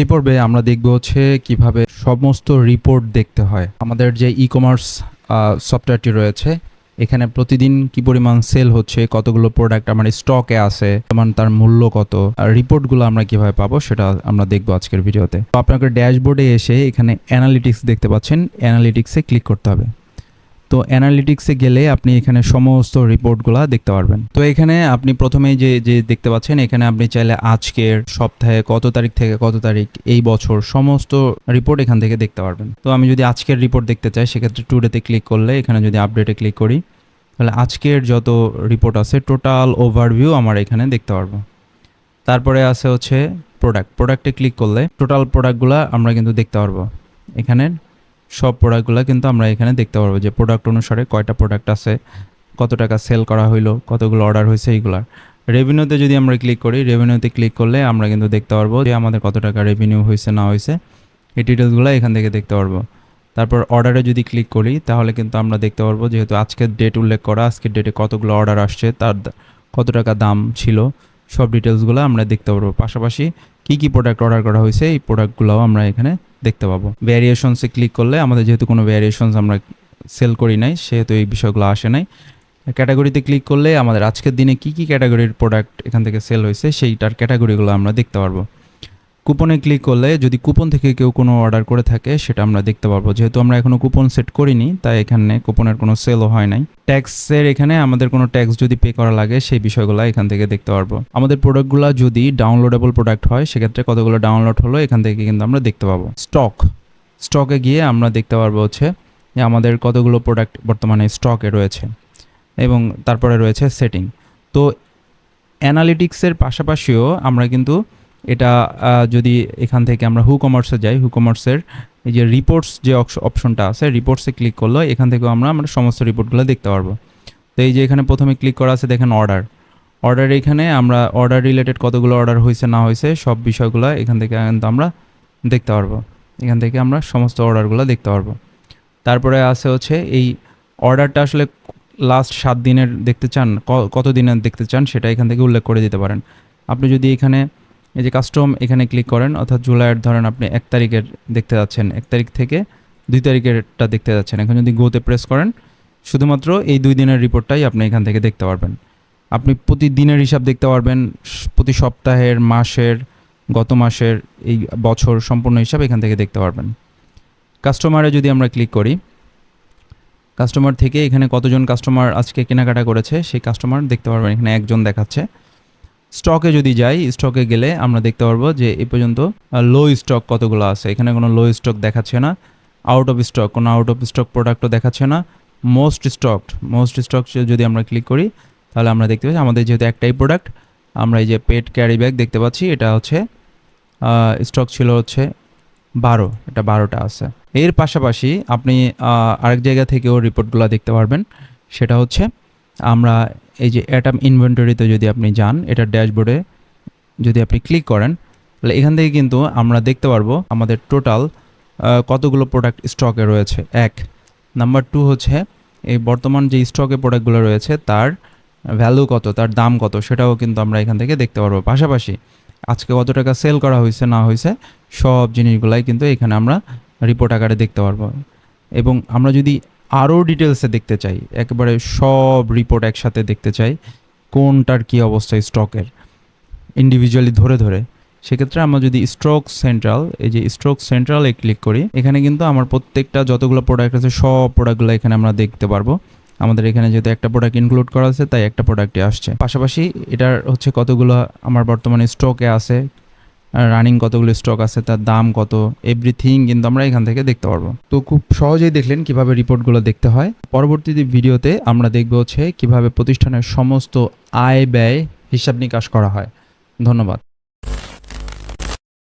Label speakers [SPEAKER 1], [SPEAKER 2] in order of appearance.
[SPEAKER 1] এই পর্বে আমরা দেখব হচ্ছে কীভাবে সমস্ত রিপোর্ট দেখতে হয়। আমাদের যে ই কমার্স সফটওয়্যারটি রয়েছে, এখানে প্রতিদিন কি পরিমাণ সেল হচ্ছে, কতগুলো প্রোডাক্ট আমার স্টকে আছে যেমন তার মূল্য কত, আর রিপোর্টগুলো আমরা কীভাবে পাবো সেটা আমরা দেখব আজকের ভিডিওতে তো আপনাকে ড্যাশবোর্ডে এসে এখানে অ্যানালিটিক্স দেখতে পাচ্ছেন অ্যানালিটিক্সে ক্লিক করতে হবে। তো অ্যানালিটিক্সে গেলে আপনি এখানে সমস্ত রিপোর্টগুলো দেখতে পারবেন। তো এখানে আপনি প্রথমেই যে যে দেখতে পাচ্ছেন, এখানে আপনি চাইলে আজকের সপ্তাহে কত তারিখ থেকে কত তারিখ এই বছর সমস্ত রিপোর্ট এখান থেকে দেখতে পারবেন। তো আমি যদি আজকের রিপোর্ট দেখতে চাই, সেক্ষেত্রে টুডেতে ক্লিক করলে এখানে যদি আপডেটে ক্লিক করি, তাহলে আজকের যত রিপোর্ট আছে টোটাল ওভারভিউ আমার এখানে দেখতে পারব। তারপরে আছে হচ্ছে প্রোডাক্ট প্রোডাক্টে ক্লিক করলে টোটাল প্রোডাক্টগুলো আমরা কিন্তু দেখতে পারব। এখানে সব প্রোডাক্টগুলো কিন্তু আমরা এখানে দেখতে পারব যে প্রোডাক্ট অনুসারে কয়টা প্রোডাক্ট আছে, কত টাকা সেল করা হইল, কতগুলো অর্ডার হয়েছে এইগুলার। রেভিনিউতে যদি আমরা ক্লিক করি রেভিনিউতে ক্লিক করলে আমরা কিন্তু দেখতে পারব যে আমাদের কত টাকা রেভিনিউ হয়েছে, না হয়েছে। এই ডিটেলসগুলো এখান থেকে দেখতে পারব। তারপর অর্ডারে যদি ক্লিক করি, তাহলে কিন্তু আমরা দেখতে পারব যেহেতু আজকের ডেট উল্লেখ করা, আজকের ডেটে কতগুলো অর্ডার আসছে, তার কত টাকা দাম ছিল, সব ডিটেলসগুলো আমরা দেখতে পারব। পাশাপাশি কী কী প্রোডাক্ট অর্ডার করা হয়েছে, এই প্রোডাক্টগুলোও আমরা এখানে দেখতে পাবো। ভ্যারিয়েশনসে ক্লিক করলে আমাদের যেহেতু কোনো ভ্যারিয়েশনস আমরা সেল করি নাই, সেহেতু এই বিষয়গুলো আসে নাই। ক্যাটাগরিতে ক্লিক করলে আমাদের আজকের দিনে কী কী ক্যাটাগরির প্রোডাক্ট এখান থেকে সেল হয়েছে, সেইটার ক্যাটাগরিগুলো আমরা দেখতে পারব। কুপনে ক্লিক করলে যদি কুপন থেকে কেউ কোনো অর্ডার করে থাকে, সেটা আমরা দেখতে পারব। যেহেতু আমরা এখনও কুপন সেট করিনি, তাই এখানে কুপনের কোনো সেলও হয় নাই। ট্যাক্সের এখানে আমাদের কোনো ট্যাক্স যদি পে করা লাগে, সেই বিষয়গুলো এখান থেকে দেখতে পারব। আমাদের প্রোডাক্টগুলো যদি ডাউনলোডেবল প্রোডাক্ট হয়, সেক্ষেত্রে কতগুলো ডাউনলোড হলো, এখান থেকে কিন্তু আমরা দেখতে পাবো। স্টক স্টকে গিয়ে আমরা দেখতে পারব হচ্ছে আমাদের কতগুলো প্রোডাক্ট বর্তমানে স্টকে রয়েছে এবং তারপরে রয়েছে সেটিং তো অ্যানালিটিক্সের পাশাপাশিও আমরা কিন্তু এটা যদি এখান থেকে আমরা হু কমার্সে যাই হু কমার্সের এই যে রিপোর্টস যে অপশনটা আছে রিপোর্টসে ক্লিক করলে এখান থেকেও আমরা আমরা সমস্ত রিপোর্টগুলো দেখতে পারব। তো এই যে এখানে প্রথমে ক্লিক করা আছে, দেখেন অর্ডার অর্ডার এখানে আমরা অর্ডার রিলেটেড কতগুলো অর্ডার হয়েছে, না হয়েছে, সব বিষয়গুলো এখান থেকে কিন্তু আমরা দেখতে পারব। এখান থেকে আমরা সমস্ত অর্ডারগুলো দেখতে পারব। তারপরে আছে হচ্ছে এই অর্ডারটা আসলে লাস্ট সাত দিনের দেখতে চান কত দিনের দেখতে চান, সেটা এখান থেকে উল্লেখ করে দিতে পারেন। আপনি যদি এখানে এই যে কাস্টম এখানে ক্লিক করেন, অর্থাৎ জুলাইয়ের ধরেন আপনি এক তারিখের দেখতে যাচ্ছেন, এক তারিখ থেকে দুই তারিখেরটা দেখতে যাচ্ছেন। এখন যদি গোতে প্রেস করেন, শুধুমাত্র এই দুই দিনের রিপোর্টটাই আপনি এখান থেকে দেখতে পারবেন। আপনি প্রতিদিনের হিসাব দেখতে পারবেন, প্রতি সপ্তাহের, মাসের, গত মাসের, এই বছর সম্পূর্ণ হিসাব এখান থেকে দেখতে পারবেন। কাস্টমারে যদি আমরা ক্লিক করি কাস্টমার থেকে এখানে কতজন কাস্টমার আজকে কেনাকাটা করেছে, সেই কাস্টমার দেখতে পারবেন, এখানে একজন দেখাচ্ছে। স্টকে যদি যাই, স্টকে গেলে আমরা দেখতে পারব যে এ পর্যন্ত লো স্টক কতগুলো আছে। এখানে কোনো লো স্টক দেখাচ্ছে না আউট অফ স্টক কোনো আউট অফ স্টক প্রোডাক্টও দেখাচ্ছে না। মোস্ট স্টকড মোস্ট স্টক যদি আমরা ক্লিক করি, তাহলে আমরা দেখতে পাচ্ছি আমাদের যেহেতু একটাই প্রোডাক্ট আমরা এই যে পেট ক্যারি ব্যাগ দেখতে পাচ্ছি, এটা হচ্ছে স্টক ছিল হচ্ছে বারো, এটা বারোটা আছে। এর পাশাপাশি আপনি আরেক জায়গা থেকেও রিপোর্টগুলো দেখতে পারবেন, সেটা হচ্ছে আমরা এই যে অ্যাটাম ইনভেন্টরিতে যদি আপনি যান, এটা ড্যাশবোর্ডে যদি আপনি ক্লিক করেন, তাহলে এখান থেকে কিন্তু আমরা দেখতে পারব আমাদের টোটাল কতগুলো প্রোডাক্ট স্টকে রয়েছে। এক নাম্বার টু হচ্ছে এই বর্তমান যে স্টকে প্রোডাক্টগুলো রয়েছে, তার ভ্যালু কত, তার দাম কত, সেটাও কিন্তু আমরা এখান থেকে দেখতে পারব। পাশাপাশি আজকে কত টাকা সেল করা হয়েছে না হয়েছে সব জিনিসগুলাই কিন্তু এখানে আমরা রিপোর্ট আকারে দেখতে পারব। এবং আমরা যদি আরও ডিটেলসে দেখতে চাই। একেবারে সব রিপোর্ট একসাথে দেখতে চাই, কোনটার কী অবস্থা স্টকের ইন্ডিভিজুয়ালি ধরে ধরে। সেক্ষেত্রে আমরা যদি স্ট্রোক সেন্ট্রাল এই যে স্ট্রোক সেন্ট্রালে ক্লিক করি, এখানে কিন্তু আমার প্রত্যেকটা যতগুলো প্রোডাক্ট আছে, সব প্রোডাক্টগুলো এখানে আমরা দেখতে পারব। আমাদের এখানে যেহেতু একটা প্রোডাক্ট ইনক্লুড করা আছে, তাই একটা প্রোডাক্টই আসছে। পাশাপাশি এটার হচ্ছে কতগুলো আমার বর্তমানে স্টকে আছে রানিং কতগুলো স্টক আছে, তার দাম কত এভরিথিং কিন্তু আমরা এখান থেকে দেখতে পারব। তো খুব সহজেই দেখলেন কীভাবে রিপোর্টগুলো দেখতে হয়। পরবর্তীতে ভিডিওতে আমরা দেখব হচ্ছে কীভাবে প্রতিষ্ঠানের সমস্ত আয় ব্যয় হিসাব নিকাশ করা হয়। ধন্যবাদ।